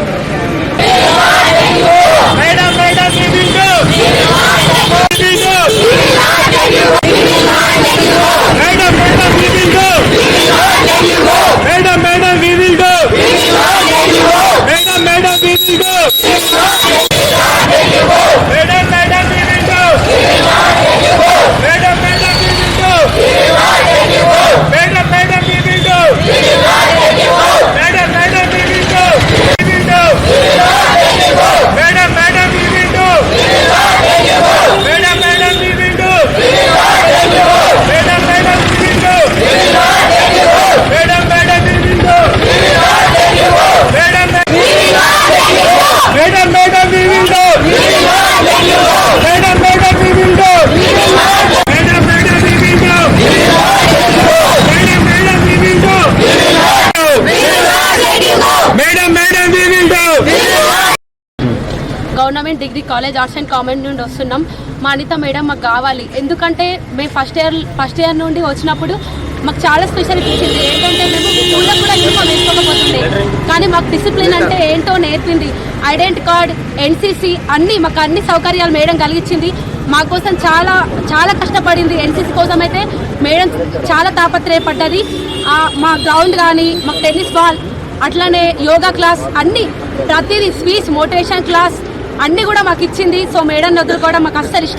Okay. Government degree college arts and commerce నుండి వస్తున్నాం. మా అనిత మేడం మాకు కావాలి. ఎందుకంటే మేము ఫస్ట్ ఇయర్ ఫస్ట్ ఇయర్ నుండి వచ్చినప్పుడు మాకు చాలా స్పెషల్ ఇచ్చింది ఏంటంటే మేము స్కూల్లో కూడా యూనిఫామ్ వేసుకోకపోతుండే. కానీ మాకు డిసిప్లిన్ అంటే ఏంటో నేర్పింది. ఐడెంటి కార్డ్ ఎన్సీసీ అన్ని మాకు అన్ని సౌకర్యాలు మేడం కలిగించింది. మా కోసం చాలా చాలా కష్టపడింది. ఎన్సీసీ కోసం అయితే మేడం చాలా తాపత్రయపడ్డది. మా గ్రౌండ్ కానీ మాకు టెన్నిస్ బాల్ అట్లానే యోగా క్లాస్ అన్ని ప్రతిదీ స్పీచ్ మోటివేషన్ క్లాస్ అన్ని కూడా మాకు ఇచ్చింది సో మేడం వదులుకోవడం మాకు అస్సలు ఇష్టం